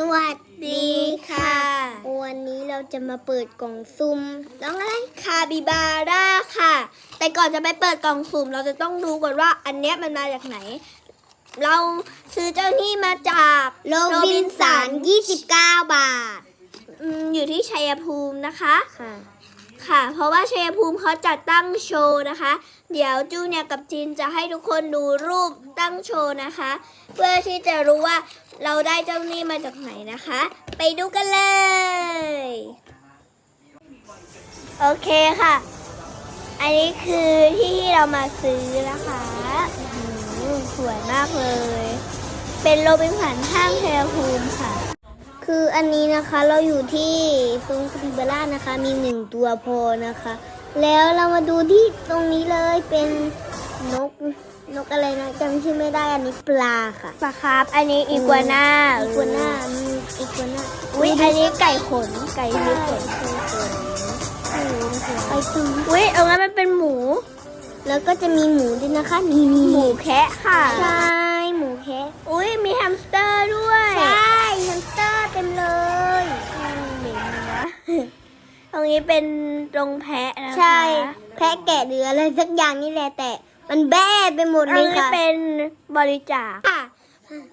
สวัสดีค่ะ วันนี้เราจะมาเปิดกล่องซุ่มน้องอะไรคาบิบาร่าค่ะ แต่ก่อนจะไปเปิดกล่องสุ่ม เราจะต้องดูก่อนว่าอันเนี้ยมันมาจากไหน เราซื้อเจ้านี่มาจากโรบินสัน29 บาทอืมอยู่ที่ชัยภูมินะคะ ค่ะ ค่ะ เพราะว่าชัยภูมิเขาจัดตั้งโชว์นะคะ เดี๋ยวจูเนียร์กับจินจะให้ทุกคนดูรูปตั้งโชว์นะคะ เพื่อที่จะรู้ว่า เราได้เจ้านี่มาจากไหนนะคะ ไปดูกันเลย โอเคค่ะ อันนี้คือที่ที่เรามาซื้อนะคะอื้อหือสวยมากเลย เป็นโรบินสันห้างชัยภูมิค่ะ คืออันนี้นะคะเราอยู่ที่ซูงคาปิบาร่านะคะ มีหนึ่งตัวพอนะคะ แล้วเรามาดูที่ตรงนี้เลยเป็น นก นกอะไรนะจำชื่อไม่ได้อันนี้ปลาค่ะ ปลาคาร์ฟอันนี้อีกัวน่าอีกัวน่ามีอีกัวน่าอุ้ยอันนี้ไก่ขน ไก่มีขนไปตรงอุ้ยตรงนั้นมันเป็นหมู แล้วก็จะมีหมูด้วยนะคะนี่นี่หมูแคะค่ะ ใช่ หมูแคะอุ้ยมีแฮมสเตอร์ด้วย ใช่แฮมสเตอร์เต็มเลยอืมเหม็นนะตรงนี้เป็นตรงแพะนะคะ ใช่ แพะแกะหรืออะไรสักอย่างนี่แหละแต่ มันแบ้ไปหมดตรเลงยนี้ค่ะเป็นบริจาค ค่ะ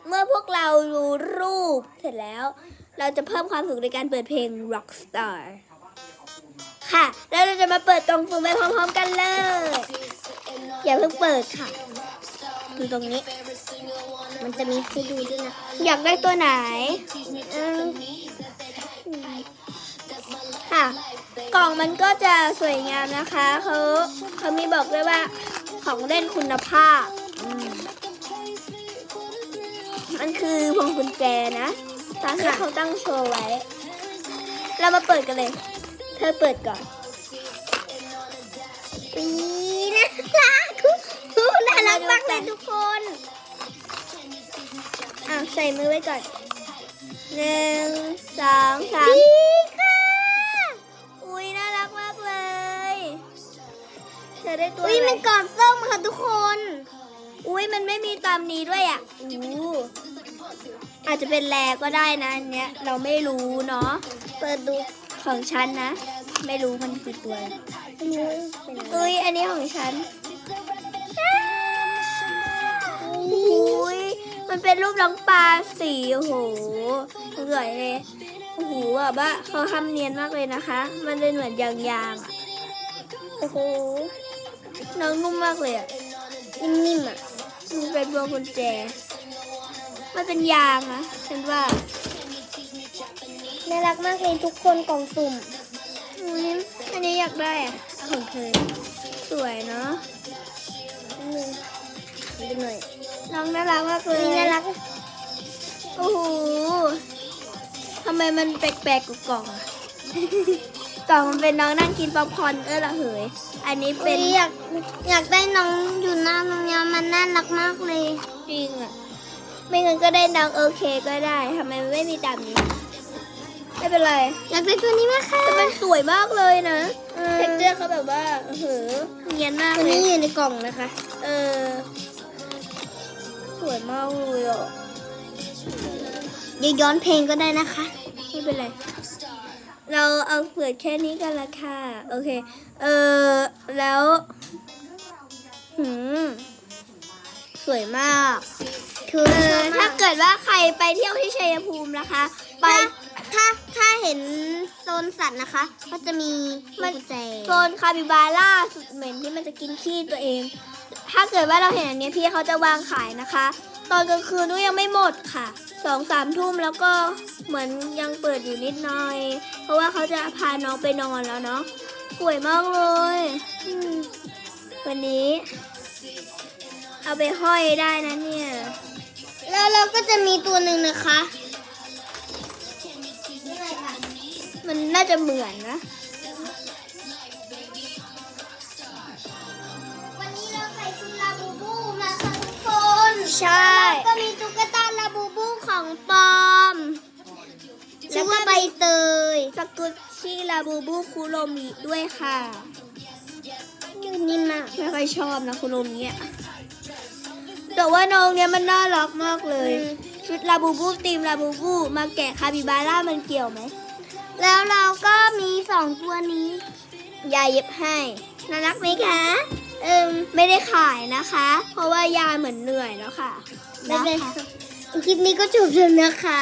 เมื่อพวกเราดูรูปเสร็จแล้ว เราจะเพิ่มความสุขในการเปิดเพลง Rockstar ค่ะ แล้วเราจะมาเปิดกล่องสุ่มไปพร้อมๆกันเลย อย่าเพิ่งเปิดค่ะ ดูตรงนี้ มันจะมีให้ดูด้วยนะอยากได้ตัวไหนอืมค่ะ กล่องมันก็จะสวยงามนะคะเขาเขามีบอกด้วยว่า ของเล่นคุณภาพมมันคือพวงกุญแจนะตามที่เขาตั้งโชว์ไว้ เรามาเปิดกันเลย เธอเปิดก่อนปีน่ารักทุกน่ารักมากเลยทุกคนอะใส่มือไว้ก่อนหนึ่งสองสาม อได้ตัวอุ้ยอะไรมันกรอบส้มค่ะทุกคน อุ้ยมันไม่มีตามนี้ด้วยอะอู้อาจจะเป็นแรก็ได้นะอันเนี้ยเราไม่รู้เนาะ เปิดดูของฉันนะ ไม่รู้มันคือตัวอะไรอันนี้เป็นอะไรอุ้ยอันนี้ของฉันอุ้ยมันเป็นรูปน้องปลาสีโอ้โหสวยเลยโอ้โหแบบว่าเขาทำเนียนมากเลยนะคะ มันเป็นเหมือนยางๆอะ โอ้โห น้องนุ่มมากเลยอะ นิ่มๆอะมันเป็นพวงกุญแจ มันเป็นยางอะฉันว่าน่ารักมากเลยทุกคนกล่องสุ่มอุ้ยอันนี้อยากได้อะของเธอ สวยเนาะนี่ดูหน่อยน้องน่ารักมากเลยนี่น่ารัก โอ้โหทำไมมันแปลกๆกับกล่องอะ กล่องมันเป็นน้องนั่งกินป๊อปคอร์นเออละเหย อันนี้เป็เป็นนอยากอยากได้น้องอยู่หน้าตรงเนี้ยมันน่ารักมากเลย จริงอะไม่งั้นก็ได้น้องโอเคก็ได้ทำไมมันไม่มีตามนี้ ไม่เป็นไร อยากได้ตัวนี้มากค่ะแต่มันสวยมากเลยนะเออเท็กเจอร์เขาแบบว่าเออเหอเนียนมากตัวเลนี้ย อยู่ในกล่องนะคะ เออ สวยมากเลยอะ เดี๋ยวย้อนเพลงก็ได้นะคะ ไม่เป็นไร เราเอาเปิดแค่นี้กันละค่ะ โอเค เออแล้ว หืม สวยมาก คือเออถ้าเกิดว่าใครไปเที่ยวที่ชัยภูมินะคะ ไป ถ้าถ้าถ้าเห็นโซนสัตว์นะคะ ก็จะมีมันกุญแจโซนคาบิบาร่าสุดเหม็นที่มันจะกินขี้ตัวเอง ถ้าเกิดว่าเราเห็นอันนี้พี่เขาจะวางขายนะคะ ตอนกลางคืนนู้ยังไม่หมดค่ะ สองสามทุ่มแล้วก็เหมือนยังเปิดอยู่นิดหน่อย เพราะว่าเขาจะพาน้องไปนอนแล้วเนาะสวยมากเลยอืมวันนี้ เอาไปห้อยได้นะเนี่ย แล้วเราก็จะมีตัวหนึ่งนะคะ มันน่าจะเหมือนนะวันนี้เราใส่ชุ ชื่อว่าใบเตยสกุชชี่ลาบูบูคุโรมิด้วยค่ะยืนนิ่มมากไม่ค่อยชอบนะคุณลุงเนี้ยแต่ว่าน้องเนี้ยมันน่ารักมากเลยอืมชุดลาบูบูตีมลาบูบูมาแกะคาบิบาร่ามันเกี่ยวไหม แล้วเราก็มีสองตัวนี้ ยายเย็บให้ น่ารักไหมคะ เอิมไม่ได้ขายนะคะ เพราะว่ายายเหมือนเหนื่อยแล้วค่ะไม่เป็นนะคะคลิปนี้ก็จบแล้วนะคะ